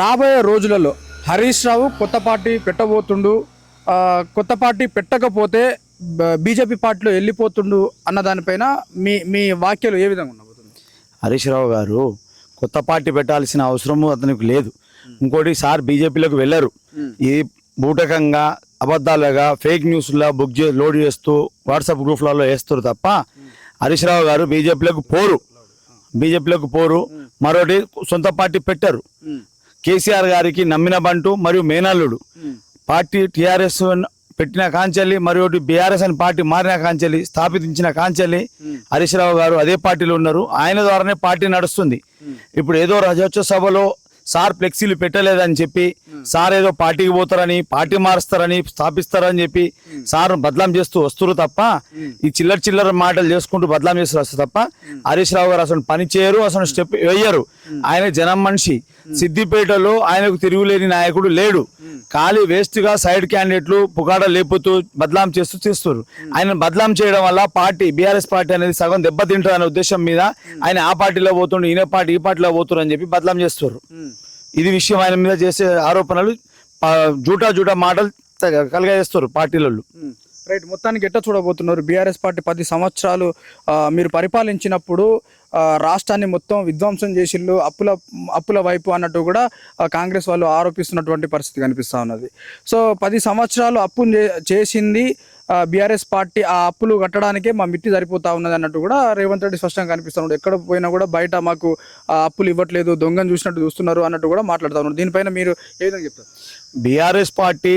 రాబోయే రోజులలో హరీష్ రావు కొత్త పార్టీ పెట్టబోతుండు కొత్త పార్టీ పెట్టకపోతే బీజేపీ పార్టీలో వెళ్ళిపోతుండు అన్న దానిపైన మీ మీ వాక్యాలు ఏ విధంగా ఉండబోతుంది? హరీష్ రావు గారు కొత్త పార్టీ పెట్టాల్సిన అవసరము అతనికి లేదు. ఇంకోటి సార్ బీజేపీలోకి వెళ్ళరు. ఇది బూటకంగా అబద్ధాలుగా ఫేక్ న్యూస్లా బుక్ చే లోడ్ చేస్తూ వాట్సాప్ గ్రూప్లలో వేస్తారు తప్ప హరీష్ రావు గారు బీజేపీలోకి పోరు. బీజేపీలోకి పోరు. మరోటి సొంత పార్టీ పెట్టరు. కేసీఆర్ గారికి నమ్మిన బంటు మరియు మేనల్లుడు. పార్టీ టిఆర్ఎస్ పెట్టిన కాంచెల్లి మరియు బీఆర్ఎస్ అని పార్టీ మారిన కాంచెల్లి స్థాపించిన కాంచెల్లి. హరీష్ రావు గారు అదే పార్టీలో ఉన్నారు. ఆయన ద్వారానే పార్టీ నడుస్తుంది. ఇప్పుడు ఏదో రజోత్సవ సభలో సార్ ఫ్లెక్సీలు పెట్టలేదని చెప్పి సార్ ఏదో పార్టీకి పోతారని పార్టీ మారుస్తారని స్థాపిస్తారని చెప్పి సార్ బదలాం చేస్తూ వస్తున్నారు తప్ప ఈ చిల్లర చిల్లర మాటలు చేసుకుంటూ బదలాం చేస్తూ వస్తారు తప్ప హరీష్ రావు గారు అసలు పని చేయరు అసలు స్టెప్ వేయరు. ఆయన జనం మనిషి. సిద్దిపేటలో ఆయనకు తిరుగులేని నాయకుడు లేడు. ఖాళీ వేస్ట్గా సైడ్ క్యాండిడేట్లు పుకాడ లేపుతూ బదలాం చేస్తూ చేస్తారు ఆయన బదలాం చేయడం వల్ల పార్టీ బీఆర్ఎస్ పార్టీ అనేది సగం దెబ్బతింటుంది అనే ఉద్దేశం మీద ఆయన ఆ పార్టీలో పోతుండు ఈయన పార్టీ ఈ పార్టీలో పోతున్నారు అని చెప్పి బదలాం చేస్తారు ఇది విషయం ఆయన మీద చేసే ఆరోపణలు జూటా జూటా మాటలు కలిగజేస్తారు పార్టీలలో రైట్ మొత్తానికి ఎట్లా చూడబోతున్నారు? బీఆర్ఎస్ పార్టీ పది సంవత్సరాలు మీరు పరిపాలించినప్పుడు రాష్ట్రాన్ని మొత్తం విధ్వంసం చేసిళ్ళు అప్పుల అప్పుల వైపు అన్నట్టు కూడా కాంగ్రెస్ వాళ్ళు ఆరోపిస్తున్నటువంటి పరిస్థితి కనిపిస్తూ ఉన్నది. సో పది సంవత్సరాలు అప్పు చేసింది బీఆర్ఎస్ పార్టీ ఆ అప్పులు కట్టడానికే మా మిట్టి సరిపోతా ఉన్నది అన్నట్టు కూడా రేవంత్ రెడ్డి స్పష్టంగా కనిపిస్తున్నాడు. ఎక్కడ పోయినా కూడా బయట మాకు ఆ అప్పులు ఇవ్వట్లేదు దొంగను చూసినట్టు చూస్తున్నారు అన్నట్టు కూడా మాట్లాడుతూ ఉన్నారు. దీనిపైన మీరు ఏ విధంగా చెప్తారు? బీఆర్ఎస్ పార్టీ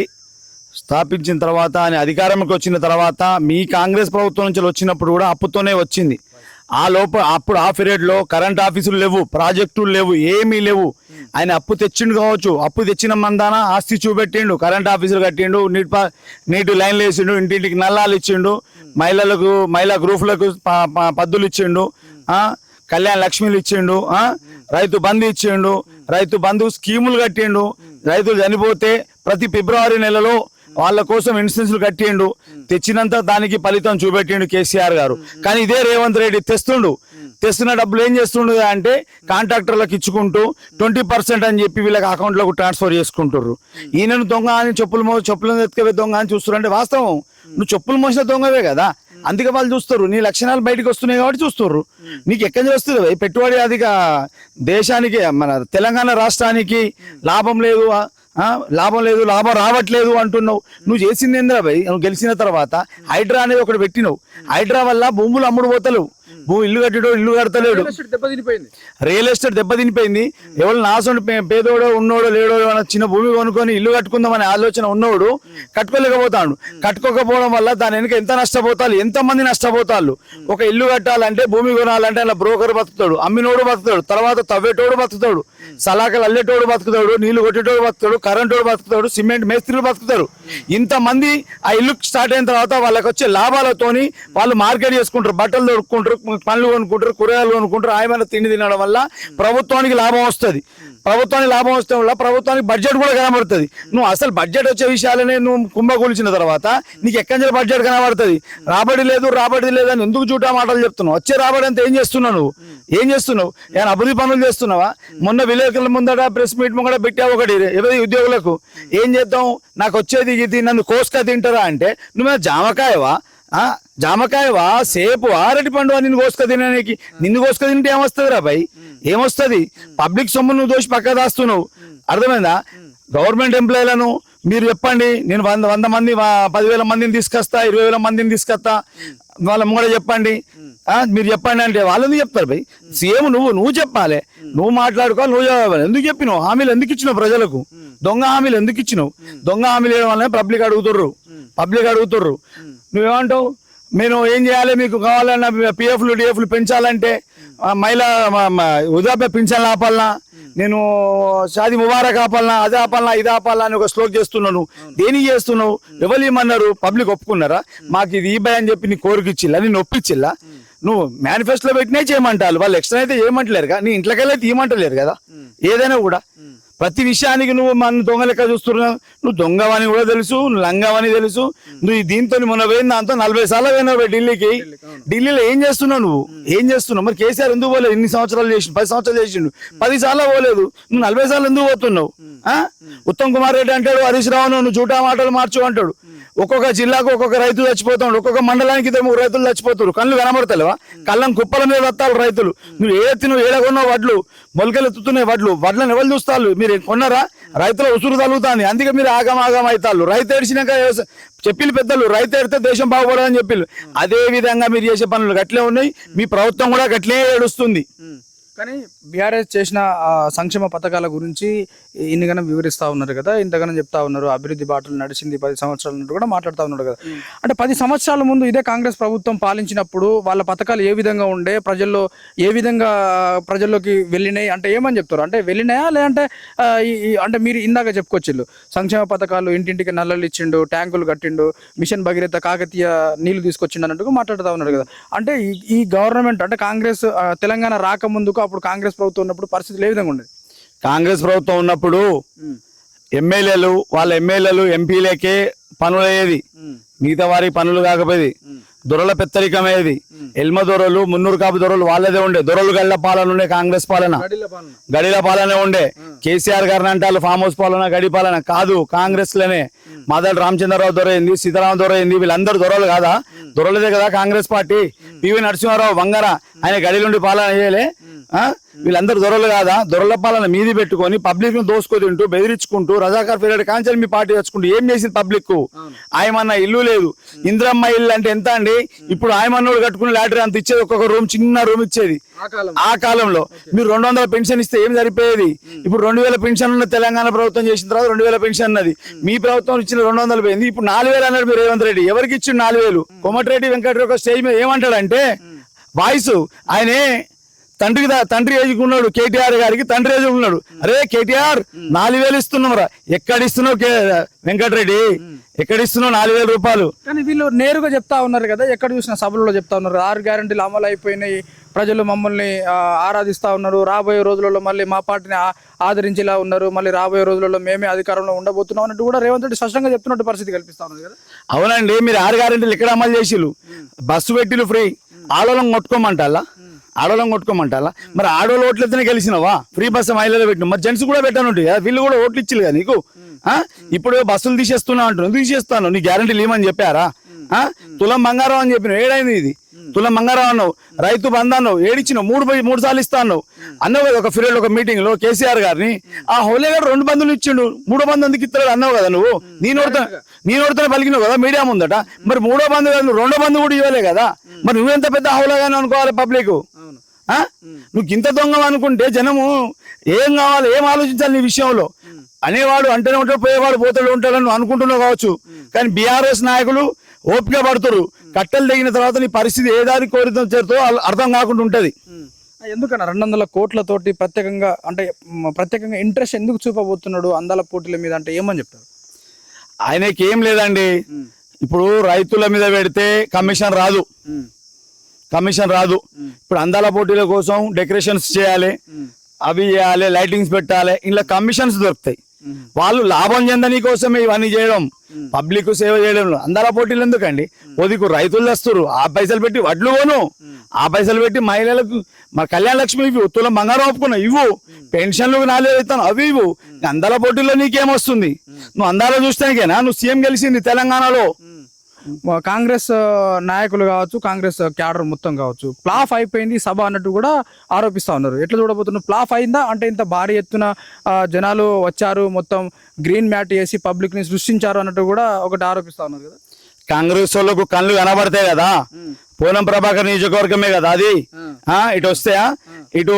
స్థాపించిన తర్వాత ఆయన అధికారంలోకి వచ్చిన తర్వాత మీ కాంగ్రెస్ ప్రభుత్వం నుంచి వచ్చినప్పుడు కూడా అప్పుతోనే వచ్చింది. ఆ లోప అప్పుడు ఆ పీరియడ్లో కరెంట్ ఆఫీసులు లేవు ప్రాజెక్టులు లేవు ఏమీ లేవు. ఆయన అప్పు తెచ్చిండు కావచ్చు అప్పు తెచ్చిన మందాన ఆస్తి చూపెట్టిండు కరెంట్ ఆఫీసులు కట్టిండు నీటి పా- నీటి లైన్లు వేసిండు ఇంటింటికి నల్లాలు ఇచ్చిండు మహిళలకు మహిళా గ్రూపులకు పద్దులు ఇచ్చిండు కళ్యాణ లక్ష్మిలు ఇచ్చిండు రైతు బంధు ఇచ్చిండు రైతు బంధు స్కీములు కట్టిండు రైతులు చనిపోతే ప్రతి ఫిబ్రవరి నెలలో వాళ్ళ కోసం ఇన్సూరెన్స్లు కట్టిండు. తెచ్చినంత దానికి ఫలితం చూపెట్టిండు కేసీఆర్ గారు. కానీ ఇదే రేవంత్ రెడ్డి తెస్తుండు. తెస్తున్న డబ్బులు ఏం చేస్తుండు అంటే కాంట్రాక్టర్లకు ఇచ్చుకుంటూ ట్వంటీ పర్సెంట్ అని చెప్పి వీళ్ళకి అకౌంట్లోకి ట్రాన్స్ఫర్ చేసుకుంటారు ఈయనను దొంగ అని చెప్పులు మో చెప్పులు ఎత్తుకవే దొంగ అని చూస్తారంటే వాస్తవం. నువ్వు చెప్పులు మోసిన దొంగవే కదా. అందుకే వాళ్ళు చూస్తారు నీ లక్షణాలు బయటకు వస్తున్నాయి కాబట్టి చూస్తారు నీకు ఎక్కడి నుంచి వస్తుంది? పెట్టుబడి అదిగా దేశానికి మన తెలంగాణ రాష్ట్రానికి లాభం లేదు. లాభం లేదు లాభం రావట్లేదు అంటున్నావు. నువ్వు చేసింది ఏందిరా భయ్? నువ్వు గెలిచిన తర్వాత హైడ్రా అనేది ఒకటి పెట్టినావు. హైడ్రా వల్ల భూములు అమ్ముడు పోతలేవు. భూ ఇల్లు కట్టడం ఇల్లు కడతలేడు. రియల్ ఎస్టేట్ దెబ్బతినిపోయింది ఎవరు నాసోడు పే- పేదోడో ఉన్నోడో లేడో అన్న చిన్న భూమి కొనుక్కొని ఇల్లు కట్టుకుందామనే ఆలోచన ఉన్నోడు కట్టుకోలేకపోతాడు. కట్టుకోకపోవడం వల్ల దాని వెనుక ఎంత నష్టపోతారు ఎంత మంది నష్టపోతారు ఒక ఇల్లు కట్టాలంటే భూమి కొనాలంటే అలా బ్రోకర్ బతుకుతాడు అమ్మినోడు బతుకుతాడు తర్వాత తవ్వేటోడు బతుకుతాడు. సలాకలు అల్లేటోడు బతుకుతాడు నీళ్ళు కొట్టేటోడు బతుకుతాడు కరెంటోడు బతుకుతాడు సిమెంట్ మేస్త్రీలు బతుకుతారు. ఇంతమంది ఆ ఇల్లు స్టార్ట్ అయిన తర్వాత వాళ్ళకి వచ్చే లాభాలతోని వాళ్ళు మార్కెట్ చేసుకుంటారు బట్టలు దొరుకుంటారు పండ్లు కొనుక్కుంటారు కూరగాయలు కొనుక్కుంటారు ఆయమైన తిండి తినడం వల్ల ప్రభుత్వానికి లాభం వస్తుంది. ప్రభుత్వానికి లాభం వస్తే వల్ల ప్రభుత్వానికి బడ్జెట్ కూడా కనబడుతుంది. నువ్వు అసలు బడ్జెట్ వచ్చే విషయాలనే నువ్వు కుంభకూల్చిన తర్వాత నీకు ఎక్కడి నుంచి బడ్జెట్ కనబడుతుంది? రాబడి లేదు రాబడి లేదని ఎందుకు చూటా మాటలు చెప్తున్నావు? వచ్చే రాబడి అంతా ఏం చేస్తున్నావు నువ్వు? ఏం చేస్తున్నావు? ఏమైనా అభివృద్ధి పనులు చేస్తున్నావా? మొన్న విలేకరుల ముందట ప్రెస్ మీట్ ముంగట పెట్టావు ఒకటి ఎవరి ఉద్యోగులకు. ఏం చేద్దాం? నాకు వచ్చేది ఇది నన్ను కోసుక తింటారా అంటే నువ్వు జామకాయవా? జామకాయవా? సేపు అరటి పండు నిన్ను కోసుక తినడానికి నిన్ను కోసుక తింటే ఏమొస్తుంది రా భయ్? ఏమొస్తుంది? పబ్లిక్ సొమ్ము నువ్వు దోషి పక్క దాస్తున్నావు అర్థమైందా? గవర్నమెంట్ ఎంప్లాయీలను మీరు చెప్పండి నేను వంద వంద మంది పదివేల మందిని తీసుకొస్తా ఇరవై వేల మందిని తీసుకొస్తా వాళ్ళ ముంగడ చెప్పండి మీరు చెప్పండి అంటే వాళ్ళని చెప్తారు భయ్ సీఎం నువ్వు నువ్వు చెప్పాలి నువ్వు మాట్లాడుకోవాలి నువ్వు చెప్పాలి ఎందుకు చెప్పినావు హామీలు ఎందుకు ఇచ్చినావు ప్రజలకు దొంగ హామీలు ఎందుకు ఇచ్చినావు దొంగ హామీలు వేయడం వల్లనే పబ్లిక్ అడుగుతుర్రు పబ్లిక్ అడుగుతుర్రు నువ్వేమంటావు నేను ఏం చేయాలి మీకు కావాలన్నా పిఎఫ్లు డిఎఫ్లు పెంచాలంటే మహిళా మ- మ- వృద్ధాప్య పింఛన్లు ఆపాలనా నేను షాది ముబారక్ ఆపాలనా అది ఆపాలనా ఇది ఆపాలనా అని ఒక స్లోక్ చేస్తున్నాను. దేనికి చేస్తున్నావు? ఎవరు ఇమ్మన్నారు? పబ్లిక్ ఒప్పుకున్నారా? మాకు ఇది ఈ భయ అని చెప్పి నీ కోరిక ఇచ్చిల్లా? నేను ఒప్పించిల్లా? నువ్వు మేనిఫెస్టోలో పెట్టినే చేయమంటారు. వాళ్ళు ఎక్స్ట్రా అయితే చేయమంటలేరు కదా. నీ ఇంట్లోకెళ్ళి అయితే ఇవ్వమంటలేరు కదా ఏదైనా కూడా. ప్రతి విషయానికి నువ్వు మన దొంగ లెక్క చూస్తున్నావు. నువ్వు దొంగవని కూడా తెలుసు నువ్వు లంగవని తెలుసు. నువ్వు ఈ దీంతో మొన్న పోయిన దాంతో నలభై సార్లు పోయినావు ఢిల్లీకి. ఢిల్లీలో ఏం చేస్తున్నావు నువ్వు? ఏం చేస్తున్నావు? మరి కేసీఆర్ ఎందుకు పోలేదు? ఇన్ని సంవత్సరాలు చేసి పది సంవత్సరాలు చేసిండు. పది సార్లు పోలేదు. నువ్వు నలభై సార్లు ఎందుకు పోతున్నావు? ఆ? ఉత్తమ్ కుమార్ రెడ్డి అంటాడు హరీష్ రావు నువ్వు జూటా మాటలు మార్చు అంటాడు. ఒక్కొక్క జిల్లాకు ఒక్కొక్క రైతు చచ్చిపోతాడు ఒక్కొక్క మండలానికి ఇద్దరు ముగ్గురు రైతులు చచ్చిపోతారు. కళ్ళు కనబడతలేవా? కళ్ళం కుప్పల మీద వస్తారు రైతులు. నువ్వు ఏడెత్తి నువ్వు ఏడగొన్నావు వడ్లు? మొలకలు ఎత్తుతున్నాయి వడ్లు. వడ్లను ఎవరు చూస్తారు? మీరు కొన్నారా? రైతుల ఉసురు తగులుతుంది. అందుకే మీరు ఆగమాగం అవుతారు. రైతు ఏడిచినాక వ్యవసాయ- చెప్పిల్లు పెద్దలు రైతు ఏడితే దేశం బాగుపడదని చెప్పిల్లు అదే విధంగా మీరు చేసే పనులు గట్లే ఉన్నాయి. మీ ప్రభుత్వం కూడా గట్లే ఏడుస్తుంది. కానీ బీఆర్ఎస్ చేసిన సంక్షేమ పథకాల గురించి ఇన్నిగానం వివరిస్తా ఉన్నారు కదా ఇంతగానం చెప్తా ఉన్నారు అభివృద్ధి బాటలు నడిచింది పది సంవత్సరాల నుండి కూడా మాట్లాడుతూ ఉన్నారు కదా. అంటే పది సంవత్సరాల ముందు ఇదే కాంగ్రెస్ ప్రభుత్వం పాలించినప్పుడు వాళ్ళ పథకాలు ఏ విధంగా ఉండే ప్రజల్లో ఏ విధంగా ప్రజల్లోకి వెళ్ళినాయి అంటే ఏమని చెప్తారు? అంటే వెళ్ళినాయా లేదంటే అంటే మీరు ఇందాక చెప్పుకొచ్చిళ్ళు సంక్షేమ పథకాలు ఇంటింటికి నల్లలు ఇచ్చిండు ట్యాంకులు కట్టిండు మిషన్ భగీరథ కాకతీయ నీళ్ళు తీసుకొచ్చిండు అన్నట్టుగా మాట్లాడుతూ ఉన్నారు కదా. అంటే ఈ- గవర్నమెంట్ అంటే కాంగ్రెస్ తెలంగాణ రాకముందుకు అప్పుడు కాంగ్రెస్ ప్రభుత్వం ఉన్నప్పుడు పరిస్థితులు ఏ విధంగా ఉండేది? కాంగ్రెస్ ప్రభుత్వం ఉన్నప్పుడు ఎమ్మెల్యేలు వాళ్ళ ఎమ్మెల్యేలు ఎంపీలకే పనులు అయ్యేది మిగతా వారికి పనులు కాకపోయేది. దొరల పెత్తరికమయ్యేది. ఎల్మ దొరలు మున్నూరు కాపు దొరలు వాళ్ళదే ఉండే. దొరలు గళ్ళ పాలన ఉండే కాంగ్రెస్ పాలన. గడిల పాలన. ఉండే. కేసీఆర్ గారిని అంటే వాళ్ళు ఫామ్ హౌస్ పాలన గడి పాలన. కాదు కాంగ్రెస్లోనే మాదల్ రామచంద్రరావు దొర అయింది సీతారామ దొర అయింది వీళ్ళందరూ దొరలు కాదా? దొరలదే కదా కాంగ్రెస్ పార్టీ. పివి నరసింహారావు వంగర. ఆయన గడి నుండి పాలన చేయలే? వీళ్ళందరూ దొరలు కాదా? దొరల పాలన మీది పెట్టుకొని పబ్లిక్ను దోసుకో తింటూ బెదిరించుకుంటూ రజాకార్ పీరియడ్ కాంచెల్ మీ పార్టీ తెచ్చుకుంటూ ఏం చేసింది పబ్లిక్ ఆయమన్న ఇల్లు లేదు. ఇంద్రమ్మ ఇల్లు అంటే ఎంత అండి? ఇప్పుడు ఆయమన్నోడు కట్టుకుని లాటరీ అంత ఇచ్చేది ఒక్కొక్క రూమ్ చిన్న రూమ్ ఇచ్చేది. ఆ కాలంలో. మీరు రెండు వందల పెన్షన్ ఇస్తే ఏం సరిపోయేది? ఇప్పుడు రెండు వేల పెన్షన్ ఉన్న తెలంగాణ ప్రభుత్వం చేసిన తర్వాత రెండు వేల పెన్షన్ ఉన్నది మీ ప్రభుత్వం ఇచ్చిన రెండు వందలు పోయింది. ఇప్పుడు నాలుగు వేలు అన్నాడు మీరు రేవంత్ రెడ్డి. ఎవరికి ఇచ్చిండు నాలుగు వేలు? కోమటిరెడ్డి వెంకటరెడ్డి ఒక స్టేజ్ మీద ఏమంటాడంటే వాయిస్ ఆయనే తండ్రికి తండ్రి ఏజ్కి ఉన్నాడు కేటీఆర్ గారికి తండ్రి ఏజ్ ఉన్నాడు. అరే కేటీఆర్ నాలుగు వేలు ఇస్తున్నావురా. ఎక్కడ ఇస్తున్నావు వెంకటరెడ్డి? ఎక్కడ ఇస్తున్నావు నాలుగు వేల రూపాయలు? కానీ వీళ్ళు నేరుగా చెప్తా ఉన్నారు కదా ఎక్కడ చూసిన సభలలో చెప్తా ఉన్నారు. ఆరు గ్యారంటీలు అమలు అయిపోయినాయి. ప్రజలు మమ్మల్ని ఆరాధిస్తా ఉన్నారు. రాబోయే రోజులలో మళ్ళీ మా పార్టీని ఆదరించేలా ఉన్నారు. మళ్ళీ రాబోయే రోజులలో మేమే అధికారంలో ఉండబోతున్నాం అన్నట్టు కూడా రేవంత్ రెడ్డి స్పష్టంగా చెప్తున్నట్టు పరిస్థితి కల్పిస్తా ఉన్నారు కదా. అవునండి మీరు ఆరు గ్యారెంటీలు ఎక్కడ అమలు చేసిలు బస్సు పెట్టిలు ఫ్రీ. ఆడోళ్ళం కొట్టుకోమంటాలా ఆడోళ్ళం కొట్టుకోమంటారా? మరి ఆడోళ్ళు ఓట్లు ఎత్తున గెలిచినవా? ఫ్రీ బస్సు మహిళలు పెట్టిన మరి జెంట్స్ కూడా పెట్టాను వీళ్ళు కూడా ఓట్లు ఇచ్చిలు కదా నీకు? ఆ? ఇప్పుడు బస్సులు తీసేస్తున్నా అంటున్నావు తీసేస్తాను నీ గ్యారంటీ లేమని చెప్పారా? ఆ? తులం బంగారం అని చెప్పిన ఏడైంది ఇది? తులం అన్నావు రైతు బంధు అన్నావు ఏడిచ్చినావు మూడు మూడు సార్లు ఇస్తా అన్నావు కదా ఒక ఫిరియడ్ ఒక మీటింగ్లో కేసీఆర్ గారిని ఆ హోలే గారు రెండు బంధులు ఇచ్చిండు మూడో బంధు ఎందుకు ఇస్తాడు అన్నావు కదా నువ్వు? నీ నోడుతా నీ పలికినావు కదా మీడియా ముందట. మరి మూడో బంధు కాదు రెండో బంధు కూడా ఇవ్వలే కదా? మరి నువ్వెంత పెద్ద హౌలాగానే అనుకోవాలి పబ్లిక్? ఆ? నువ్వు ఇంత దొంగ అనుకుంటే జనము ఏం కావాలి ఏం ఆలోచించాలి నీ విషయంలో? అనేవాడు అంటేనే ఉంటాడు పోయేవాడు పోతాడు ఉంటాడు నువ్వు అనుకుంటున్నావు కావచ్చు. కానీ బీఆర్ఎస్ నాయకులు ఓపిక పడుతురు. కట్టెలు తెగిన తర్వాత నీ పరిస్థితి ఏ దారి కోరితో చేరుతో అర్థం కాకుండా ఉంటది. ఎందుకన్నా రెండు వందల కోట్లతోటి ప్రత్యేకంగా అంటే ప్రత్యేకంగా ఇంట్రెస్ట్ ఎందుకు చూపబోతున్నాడు అందాల పోటీల మీద అంటే ఏమని చెప్తారు? ఆయనకి ఏం లేదండి ఇప్పుడు రైతుల మీద పెడితే కమిషన్ రాదు. కమిషన్ రాదు. ఇప్పుడు అందాల పోటీల కోసం డెకరేషన్స్ చేయాలి. అవి చేయాలి లైటింగ్స్ పెట్టాలి. ఇలా కమిషన్స్ దొరుకుతాయి. వాళ్ళు లాభం చెందని కోసమే ఇవన్నీ చేయడం పబ్లిక్ సేవ చేయడం అందాల పోటీలు ఎందుకండి? ఓదికు రైతులు తెస్తారు ఆ పైసలు పెట్టి వడ్లు కొను. ఆ పైసలు పెట్టి మహిళలకు మా కళ్యాణ లక్ష్మి ఇవ్వు తులం బంగారం ఒప్పుకున్నావు ఇవ్వు. పెన్షన్లు నాలుగు ఇస్తాను అవి ఇవ్వు. అందాల పోటీల్లో నీకేమొస్తుంది? నువ్వు అందాల చూస్తానికేనా? నువ్వు సీఎం గెలిచింది తెలంగాణలో. కాంగ్రెస్ నాయకులు కావచ్చు కాంగ్రెస్ క్యాడర్ మొత్తం కావచ్చు. ప్లాఫ్ అయిపోయింది సభ అన్నట్టు కూడా ఆరోపిస్తా ఉన్నారు. ఎట్లా చూడబోతున్నారు? ప్లాఫ్ అయిందా? అంటే ఇంత భారీ ఎత్తున జనాలు వచ్చారు మొత్తం గ్రీన్ మ్యాట్ వేసి పబ్లిక్ని సృష్టించారు అన్నట్టు కూడా ఒకటి ఆరోపిస్తా ఉన్నారు కదా. కాంగ్రెస్ వాళ్ళకు కళ్ళు కనబడతాయి కదా. పూనం ప్రభాకర్ నియోజకవర్గమే కదా అది. ఇటు వస్తాయా? ఇటు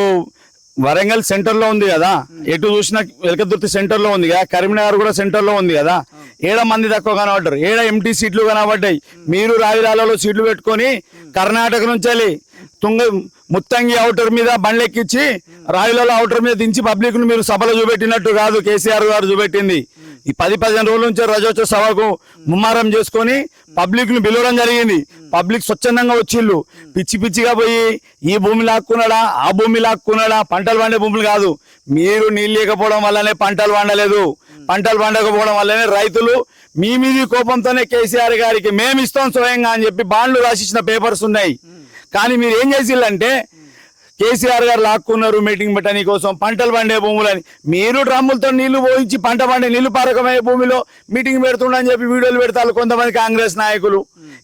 వరంగల్ సెంటర్లో ఉంది కదా. ఎటు చూసినా వెలకదుర్తి సెంటర్లో ఉంది కదా. కరీంనగర్ కూడా సెంటర్లో ఉంది కదా. ఏడ మంది తక్కువ కనబడ్డారు? ఏడ ఎంటీ సీట్లు కనబడ్డాయి? మీరు రావిరాలలో సీట్లు పెట్టుకొని కర్ణాటక నుంచి వెళ్ళి తుంగ ముత్తంగి అవుటర్ మీద బండ్లెక్కించి రావిలలో అవుటర్ మీద దించి పబ్లిక్ను మీరు సభలో చూపెట్టినట్టు కాదు. కేసీఆర్ గారు చూపెట్టింది. ఈ పది పదిహేను రోజుల నుంచి రజోత్సవ సభకు ముమ్మారం చేసుకొని పబ్లిక్ను పిలవడం జరిగింది. పబ్లిక్ స్వచ్ఛందంగా వచ్చిళ్ళు పిచ్చి పిచ్చిగా పోయి ఈ భూమి లాక్కున్నాడా? ఆ భూమి లాక్కున్నాడా? పంటలు పండే భూములు కాదు. మీరు నీళ్ళు లేకపోవడం వల్లనే పంటలు పండలేదు. పంటలు పండకపోవడం వల్లనే రైతులు మీ మీది కోపంతోనే కేసీఆర్ గారికి మేము ఇస్తాం స్వయంగా అని చెప్పి బాండ్లు రాసిచ్చిన పేపర్స్ ఉన్నాయి. కానీ మీరు ఏం చేసిల్లంటే కేసీఆర్ గారు లాక్కున్నారు మీటింగ్ పెట్టని కోసం పంటలు పండే భూములని. మీరు డ్రమ్ములతో నీళ్ళు పోయించి పంట పండే నీళ్ళు పారకమయ్యే భూమిలో మీటింగ్ పెడుతుండని చెప్పి వీడియోలు పెడతారు కొంతమంది కాంగ్రెస్ నాయకులు.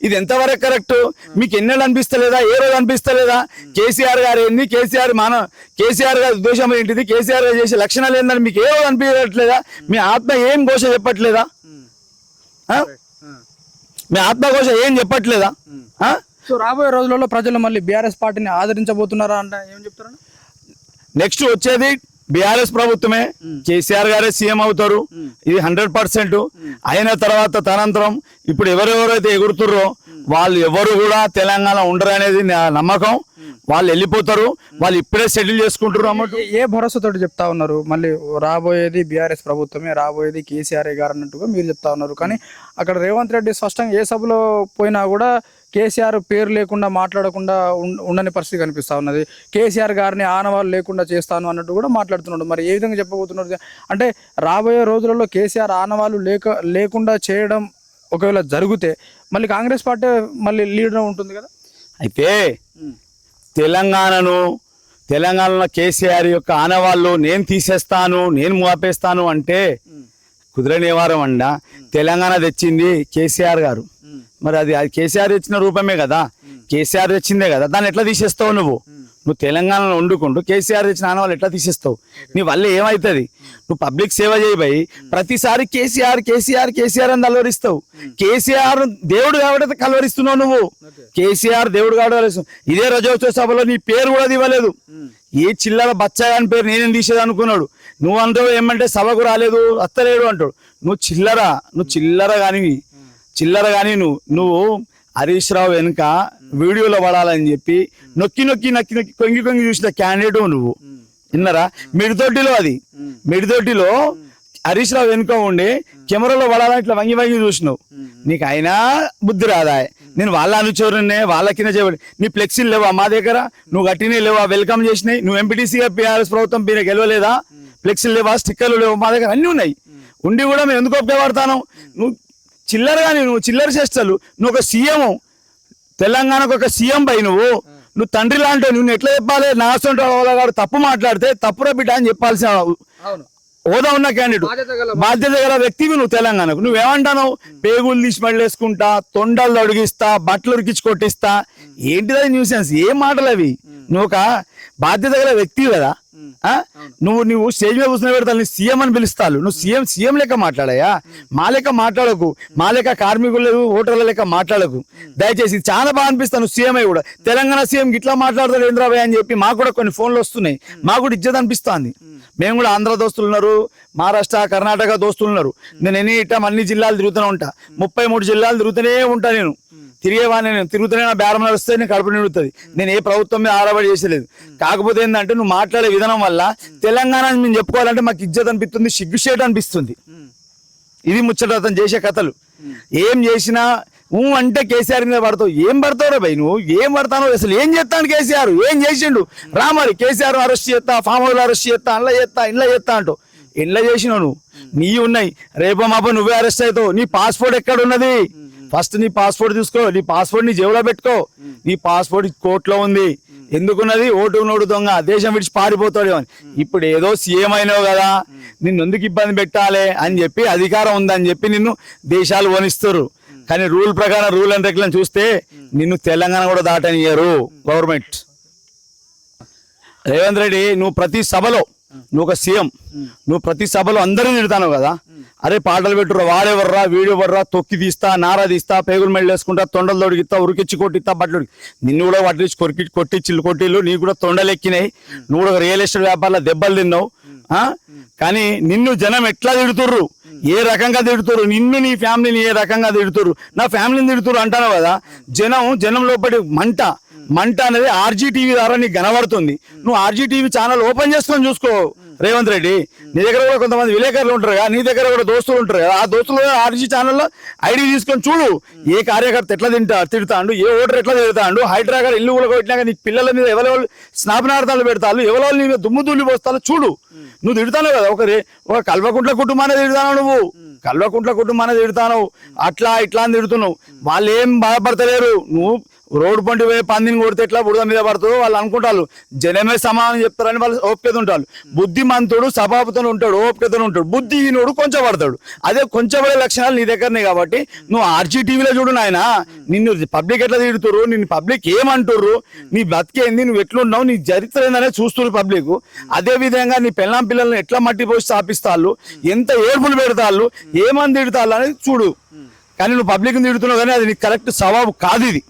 ఇది ఎంతవరకు కరెక్ట్? మీకు ఎన్నెలు అనిపిస్తలేదా? ఏ రోజు అనిపిస్తలేదా? కేసీఆర్ గారు ఏంది? కేసీఆర్ మన కేసీఆర్ గారి ఉద్దేశం ఏంటిది? కేసీఆర్ గారు చేసే లక్షణాలు ఏందని మీకు ఏ రోజు అనిపించట్లేదా? మీ ఆత్మ ఏం ఘోష చెప్పట్లేదా? మీ ఆత్మఘోష ఏం చెప్పట్లేదా? ఆ? సో రాబోయే రోజులలో ప్రజలు మళ్ళీ బీఆర్ఎస్ పార్టీని ఆదరించబోతున్నారా అంటే ఏం చెప్తారు నెక్స్ట్ వచ్చేది బీఆర్ఎస్ ప్రభుత్వమే. కేసీఆర్ గారే సీఎం అవుతారు. ఇది హండ్రెడ్ పర్సెంట్. అయిన తర్వాత తనంతరం ఇప్పుడు ఎవరెవరైతే ఎగురుతుర్రో వాళ్ళు ఎవరు కూడా తెలంగాణ ఉండరు అనేది నా నమ్మకం. వాళ్ళు వెళ్ళిపోతారు. వాళ్ళు ఇప్పుడే సెటిల్ చేసుకుంటారు అన్నట్టు. ఏ- భరోసాతోటి చెప్తా ఉన్నారు? మళ్ళీ రాబోయేది బీఆర్ఎస్ ప్రభుత్వమే రాబోయేది కేసీఆర్ గారు అన్నట్టుగా మీరు చెప్తా ఉన్నారు. కానీ అక్కడ రేవంత్ రెడ్డి స్పష్టంగా ఏ సభలో పోయినా కూడా కేసీఆర్ పేరు లేకుండా మాట్లాడకుండా ఉండని పరిస్థితి కనిపిస్తా ఉన్నది. కేసీఆర్ గారిని ఆనవాళ్ళు లేకుండా చేస్తాను అన్నట్టు కూడా మాట్లాడుతున్నాడు. మరి ఏ విధంగా చెప్పబోతున్నారు? అంటే రాబోయే రోజులలో కేసీఆర్ ఆనవాళ్ళు లేక లేకుండా చేయడం ఒకవేళ జరిగితే మళ్ళీ కాంగ్రెస్ పార్టీ మళ్ళీ లీడర్ ఉంటుంది కదా? అయితే తెలంగాణను తెలంగాణలో కేసీఆర్ యొక్క ఆనవాళ్ళు నేను తీసేస్తాను నేను మోపేస్తాను అంటే కుదరని వారం అండ తెలంగాణ తెచ్చింది కేసీఆర్ గారు. మరి అది కేసీఆర్ తెచ్చిన రూపమే కదా. కేసీఆర్ తెచ్చిందే కదా. దాన్ని ఎట్లా తీసేస్తావు నువ్వు? నువ్వు తెలంగాణలో వండుకుంటూ కేసీఆర్ తెచ్చిన ఆనవాళ్ళు ఎట్లా తీసేస్తావు? నీ వల్ల ఏమవుతుంది నువ్వు పబ్లిక్ సేవ చేయబోయి ప్రతిసారి కేసీఆర్ కేసీఆర్ కేసీఆర్ అని కలవరిస్తావు కేసీఆర్ దేవుడు కాబట్టి కలవరిస్తున్నావు నువ్వు. కేసీఆర్ దేవుడు కాబట్టి కలవరిస్తున్నావు ఇదే రజోత్సవ సభలో నీ పేరు కూడా ఇవ్వలేదు ఏ చిల్లర బచ్చాయని అని పేరు నేనేం తీసేది అనుకున్నాడు. నువ్వు అంటావు ఏమంటే సభకు రాలేదు అత్తలేడు అంటాడు. నువ్వు చిల్లర నువ్వు చిల్లర కానీ చిల్లర కానీ నువ్వు నువ్వు హరీష్ రావు వెనుక వీడియోలో పడాలని చెప్పి నొక్కి నొక్కి నొక్కి నొక్కి కొంగి కొంగి చూసిన క్యాండిడేట్ నువ్వు. విన్నారా? మిడిదొడ్డిలో అది. మిడిదొడ్డిలో హరీష్ రావు వెనుక ఉండి కెమెరాలో పడాలని ఇట్లా వంగి వంగి చూసినావు. నీకు అయినా బుద్ధి రాదా? నేను వాళ్ళ అనుచరునే వాళ్ళ కింద చేయబడి నీ ఫ్లెక్సీలు లేవా మా దగ్గర? నువ్వు కట్టినవి లేవా? వెల్కమ్ చేసినాయి. నువ్వు ఎంపీటీసీగా పిఆర్ఎస్ ప్రభుత్వం పీన గెలవలేదా? ఫ్లెక్సీలు లేవా? స్టిక్కర్లు లేవా? మా దగ్గర అన్నీ ఉన్నాయి. ఉండి కూడా మేము ఎందుకు ఉపయోగపడతాను? నువ్వు చిల్లరగా నువ్వు చిల్లర చేస్తాలు. నువ్వు ఒక సీఎం తెలంగాణకు ఒక సీఎం పై నువ్వు. నువ్వు తండ్రి లాంటి నువ్వు ఎట్లా చెప్పాలి? నా సొంత వాళ్ళగాడు తప్పు మాట్లాడితే తప్పురా బిడ్డ అని చెప్పాల్సిన హోదా ఉన్న క్యాండిడేట్ బాధ్యత గల వ్యక్తివి నువ్వు తెలంగాణకు. నువ్వేమంటావు పేగులు తీసి మళ్ళేసుకుంటా తొండలు అడిగిస్తా బట్టలు ఉరికించి కొట్టిస్తా. ఏంటిది న్యూసెన్స్ ఏ మాటలు అవి? నువ్వు ఒక బాధ్యత గల వ్యక్తివి కదా? నువ్వు నువ్వు స్టేజ్ మీద కూర్చుని పెడతాను సీఎం అని పిలుస్తాను. నువ్వు సీఎం సీఎం లెక్క మాట్లాడాయా మా లెక్క మాట్లాడకు. మా లెక్క కార్మికులు ఓటర్ల లెక్క మాట్లాడకు. దయచేసి చాలా బాగా అనిపిస్తాను నువ్వు సీఎం కూడా. తెలంగాణ సీఎం ఇట్లా మాట్లాడతాడు ఏంద్రాబాయ్ అని చెప్పి మాకు కూడా కొన్ని ఫోన్లు వస్తున్నాయి. మాకు కూడా ఇజ్జత్ అనిపిస్తుంది. మేము కూడా ఆంధ్ర దోస్తులు ఉన్నారు మహారాష్ట్ర కర్ణాటక దోస్తులు ఉన్నారు. నేను ఎన్ని ఇట్టం అన్ని జిల్లాలు తిరుగుతూనే ఉంటా. ముప్పై మూడు జిల్లాలు తిరుగుతూనే ఉంటా నేను. తిరిగేవాడిని నేను. తిరుగుతూనే బేరం నడుస్తే నేను కడుపు నిండుతుంది. నేను ఏ ప్రభుత్వం మీద ఆరాబడి చేసలేదు. కాకపోతే ఏంటంటే నువ్వు మాట్లాడే విధానం వల్ల తెలంగాణ మేము చెప్పుకోవాలంటే మాకు ఇజ్జత్ అనిపిస్తుంది సిగ్గుషేట్ అనిపిస్తుంది. ఇది ముచ్చట అతను చేసే కథలు. ఏం చేసినా ఊ అంటే కేసీఆర్ మీద పడతావు. ఏం పడతావురా భయ్ నువ్వు? ఏం పడతావు అసలు ఏం చేస్తాను కేసీఆర్? ఏం చేసిండు? రా మరి కేసీఆర్ అరెస్ట్ చేస్తా ఫామ్ హౌస్ అరెస్ట్ చేస్తా అందులో చేస్తా ఇంట్లో చేస్తా అంటావు ఇంట్లో చేసినావు నువ్వు. నీ ఉన్నాయి. రేపో మాపో నువ్వే అరెస్ట్ అవుతావు. నీ పాస్పోర్ట్ ఎక్కడ ఉన్నది? ఫస్ట్ నీ పాస్పోర్ట్ తీసుకో నీ పాస్పోర్ట్ నీ జేబులో పెట్టుకో. నీ పాస్పోర్ట్ కోర్టులో ఉంది. ఎందుకున్నది? ఓటు నోటు దొంగ. దేశం విడిచి పారిపోతాడు అని ఇప్పుడు ఏదో సీఎం అయినావు కదా నిన్ను ఎందుకు ఇబ్బంది పెట్టాలి అని చెప్పి అధికారం ఉందని చెప్పి నిన్ను దేశాలు వనిస్తారు కానీ రూల్ ప్రకారం రూల్ అండ్ రెగ్యులేషన్ చూస్తే నిన్ను తెలంగాణ కూడా దాటనియరు గవర్నమెంట్. రేవంత్ రెడ్డి నువ్వు ప్రతి సభలో నువ్వు ఒక సీఎం. నువ్వు ప్రతి సభలో అందరిని తిడతాను కదా? అరే పాటలు పెట్టురా వాడెవర్రా వీడెవర్రా తొక్కి తీస్తా నారా తీస్తా పేగులు మెళ్ళు వేసుకుంటా తొండలు తొడిగిస్తా ఉరికిచ్చి కొట్టిస్తా బట్టలు. నిన్ను కూడా పట్టించి కొరికి కొట్టిచ్చిల్లు కొట్టిల్లు నీకు కూడా తొండలు ఎక్కినాయి. నువ్వు కూడా రియల్ ఎస్టేట్ వ్యాపారంలో దెబ్బలు తిన్నావు. ఆ? కానీ నిన్ను జనం ఎట్లా తిడుతుర్రు? ఏ రకంగా తిడుతురు నిన్ను నీ ఫ్యామిలీని ఏ రకంగా తిడుతురు నా ఫ్యామిలీని తిడుతురు అంటాను కదా? జనం జనం లోపలి మంట. మంట అనేది ఆర్జీ టీవీ ద్వారా నీకు కనబడుతుంది. నువ్వు ఆర్జీ టీవీ ఛానల్ ఓపెన్ చేసుకొని చూసుకో. రేవంత్ రెడ్డి నీ దగ్గర కూడా కొంతమంది విలేకరులు ఉంటారు కదా నీ దగ్గర కూడా దోస్తులు ఉంటారు కదా ఆ దోస్తులు ఆర్జీ ఛానల్లో ఐడి తీసుకొని చూడు ఏ కార్యకర్త ఎట్లా తింటా తిడతాండు ఏ ఓటర్ ఎట్లా తిడతాండు హైదరాబాద్ ఇల్లు కూడా కొట్టినాక నీ పిల్లల మీద ఎవరెవరు స్నాపనార్థాలు పెడతారు ఎవరెవరు నీ మీద దుమ్ము దుల్లి పోస్తాలో చూడు. నువ్వు తిడతాను కదా ఒకరి ఒక కల్వకుంట్ల కుటుంబాన్ని తిడతాను నువ్వు. కల్వకుంట్ల కుటుంబాన్ని తిడతాను అట్లా ఇట్లా అని తిడుతున్నావు. వాళ్ళు ఏం బాధపడతలేరు. నువ్వు రోడ్డు పంటి పోయి పందిని కొడితే ఎట్లా బురద మీద పడుతుందో వాళ్ళు అనుకుంటారు. జనమే సమానం చెప్తారని వాళ్ళు ఓపికతో ఉంటారు బుద్ధిమంతుడు సభాపతితో ఉంటాడు ఓపికతో ఉంటాడు. బుద్ధిహీనుడు కొంచెం పడతాడు. అదే కొంచెం పడే లక్షణాలు నీ దగ్గరనే కాబట్టి నువ్వు ఆర్జీ టీవీలో చూడు నాయన. నిన్ను పబ్లిక్ ఎట్లా తిడుతురు నిన్ను పబ్లిక్ ఏమంటుర్రు? నీ బతికేంది? నువ్వు ఎట్లున్నావు? నీ చరిత్ర ఏందనే చూస్తున్నారు పబ్లిక్. అదే విధంగా నీ పెళ్ళాం పిల్లల్ని ఎట్లా మట్టి పోసి స్థాపిస్తాళ్ళు ఎంత ఏర్పులు పెడతాళ్ళు? ఏమని తిడతాళ్ళు అనేది చూడు. కానీ నువ్వు పబ్లిక్ తిడుతున్నావు కానీ అది నీకు కరెక్ట్ సవాబు కాదు ఇది.